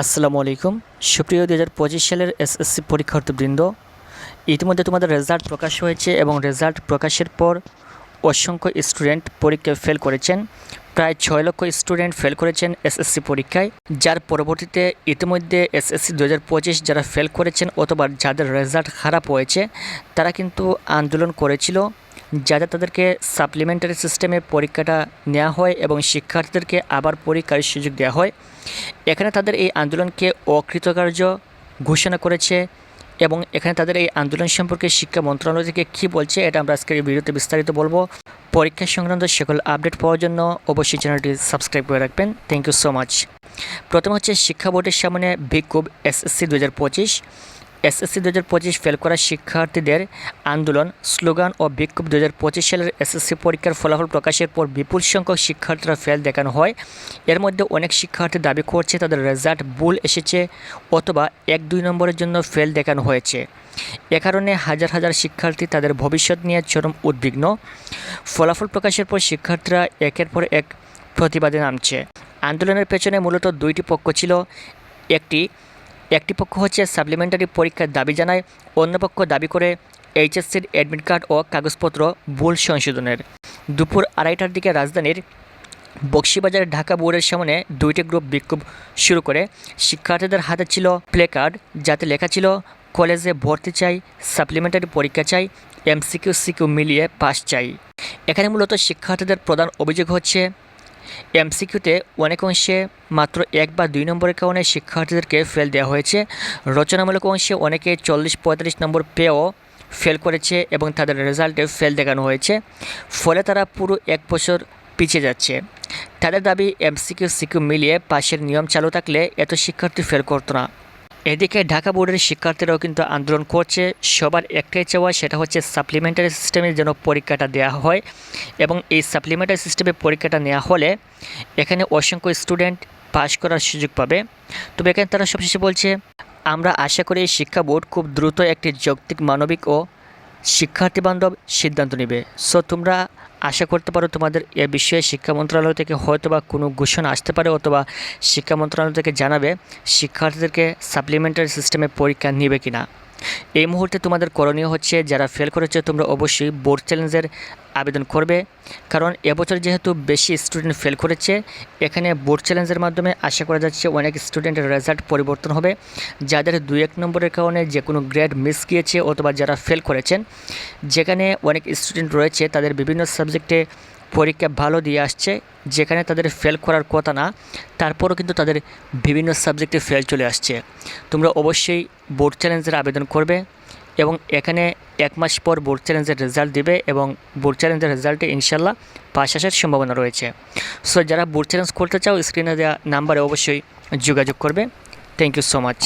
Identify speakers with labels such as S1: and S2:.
S1: আসসালামু আলাইকুম। সুপ্রিয় দু হাজার পঁচিশ সালের এসএসসি পরীক্ষার্থীবৃন্দ, ইতিমধ্যে তোমাদের রেজাল্ট প্রকাশ হয়েছে এবং রেজাল্ট প্রকাশের পর অসংখ্য স্টুডেন্ট পরীক্ষায় ফেল করেছেন। প্রায় ছয় লক্ষ স্টুডেন্ট ফেল করেছেন এসএসসি পরীক্ষায়, যার পরবর্তীতে ইতিমধ্যে এসএসসি দু হাজার পঁচিশ যারা ফেল করেছেন অথবা যাদের রেজাল্ট খারাপ হয়েছে, তারা কিন্তু আন্দোলন করেছিল। যাতে তাদেরকে সাপ্লিমেন্টারি সিস্টেমে পরীক্ষাটা নেওয়া হয় এবং শিক্ষার্থীদেরকে আবার পরীক্ষার সুযোগ দেওয়া হয়। এখানে তাদের এই আন্দোলনকে অকৃতকার্য ঘোষণা করেছে এবং এখানে তাদের এই আন্দোলন সম্পর্কে শিক্ষা মন্ত্রণালয় থেকে কী বলছে এটা আমরা আজকের এই ভিডিওতে বিস্তারিত বলব। পরীক্ষা সংক্রান্ত সকল আপডেট পাওয়ার জন্য অবশ্যই চ্যানেলটি সাবস্ক্রাইব করে রাখবেন। থ্যাংক ইউ সো মাচ প্রথম হচ্ছে শিক্ষা বোর্ডের সামনে বিক্ষোভ এসএসসি দু হাজার পঁচিশ। এসএসসি দু হাজার পঁচিশ ফেল করা শিক্ষার্থীদের আন্দোলন, স্লোগান ও বিক্ষোভ দু হাজার পঁচিশ সালের এসএসসি পরীক্ষার ফলাফল প্রকাশের পর বিপুল সংখ্যক শিক্ষার্থীরা ফেল দেখানো হয়। এর মধ্যে অনেক শিক্ষার্থী দাবি করছে তাদের রেজাল্ট ভুল এসেছে অথবা এক দুই নম্বরের জন্য ফেল দেখানো হয়েছে। এ কারণে হাজার হাজার শিক্ষার্থী তাদের ভবিষ্যৎ নিয়ে চরম উদ্বিগ্ন। ফলাফল প্রকাশের পর শিক্ষার্থীরা একের পর এক প্রতিবাদে নামছে। আন্দোলনের পেছনে মূলত দুইটি পক্ষ ছিল, একটি একটি পক্ষ হচ্ছে সাপ্লিমেন্টারি পরীক্ষার দাবি জানায় অন্য পক্ষ দাবি করে এইচএসসির অ্যাডমিট কার্ড ও কাগজপত্র ভুল সংশোধনের। দুপুর আড়াইটার দিকে রাজধানীর বক্সিবাজার ঢাকা বোর্ডের সামনে দুইটি গ্রুপ বিক্ষোভ শুরু করে। শিক্ষার্থীদের হাতে ছিল প্লে কার্ড যাতে লেখা ছিল, কলেজে ভর্তি চাই সাপ্লিমেন্টারি পরীক্ষা চাই এমসিকিউ সিকিউ মিলিয়ে পাস চাই। এখানে মূলত শিক্ষার্থীদের প্রধান অভিযোগ হচ্ছে এমসিকিউতে অনেক অংশে মাত্র এক বা দুই নম্বরের কারণে শিক্ষার্থীদেরকে ফেল দেওয়া হয়েছে। রচনামূলক অংশে অনেকে চল্লিশ পঁয়তাল্লিশ নম্বর পেয়েও ফেল করেছে এবং তাদের রেজাল্টে ফেল দেখানো হয়েছে। ফলে তারা পুরো এক বছর পিছিয়ে যাচ্ছে। তাদের দাবি, এমসিকিউ সিকিউ মিলিয়ে পাশের নিয়ম চালু থাকলে এত শিক্ষার্থী ফেল করতো না। এদিকে ঢাকা বোর্ডের শিক্ষার্থীরাও কিন্তু আন্দোলন করছে। সবার একটাই চাওয়া সেটা হচ্ছে সাপ্লিমেন্টারি সিস্টেমে যেন পরীক্ষাটা দেওয়া হয় এবং এই সাপ্লিমেন্টারি সিস্টেমে পরীক্ষাটা নেওয়া হলে এখানে অসংখ্য স্টুডেন্ট পাশ করার সুযোগ পাবে। তবে এখানে তারা সবশেষে বলছে, আমরা আশা করি শিক্ষা বোর্ড খুব দ্রুত একটি যৌক্তিক, মানবিক ও শিক্ষার্থী বান্ধব সিদ্ধান্ত নেবে। সো তোমরা আশা করতে পারো তোমাদের এ বিষয়ে শিক্ষা মন্ত্রণালয় থেকে হয়তো বা কোনো ঘোষণা আসতে পারে অথবা শিক্ষা মন্ত্রণালয় থেকে জানাবে শিক্ষার্থীদেরকে সাপ্লিমেন্টারি সিস্টেমে পরীক্ষা নেবে কি না এই মুহূর্তে তোমাদের করণীয় হচ্ছে, যারা ফেল করেছে, তোমরা অবশ্যই বোর্ড চ্যালেঞ্জের আবেদন করবে। কারণ এবছর যেহেতু বেশি স্টুডেন্ট ফেল করেছে, এখানে বোর্ড চ্যালেঞ্জের মাধ্যমে আশা করা যাচ্ছে অনেক স্টুডেন্টের রেজাল্ট পরিবর্তন হবে। যাদের দুই এক নম্বরের কারণে যে কোনো গ্রেড মিস গিয়েছে অথবা যারা ফেল করেছেন, যেখানে অনেক স্টুডেন্ট রয়েছে, তাদের বিভিন্ন সাবজেক্টে পরীক্ষা ভালো দিয়ে আসছে, যেখানে তাদের ফেল করার কথা না, তারপরও কিন্তু তাদের বিভিন্ন সাবজেক্টে ফেল চলে আসছে। তোমরা অবশ্যই বোর্ড চ্যালেঞ্জের আবেদন করবে এবং এখানে এক মাস পর বোর্ড চ্যালেঞ্জের রেজাল্ট দেবে এবং বোর্ড চ্যালেঞ্জের রেজাল্টে ইনশাল্লাহ পাশ আসার সম্ভাবনা রয়েছে। সো যারা বোর্ড চ্যালেঞ্জ করতে চাও স্ক্রিনে দেওয়া নাম্বারে অবশ্যই যোগাযোগ করবে। Thank you so much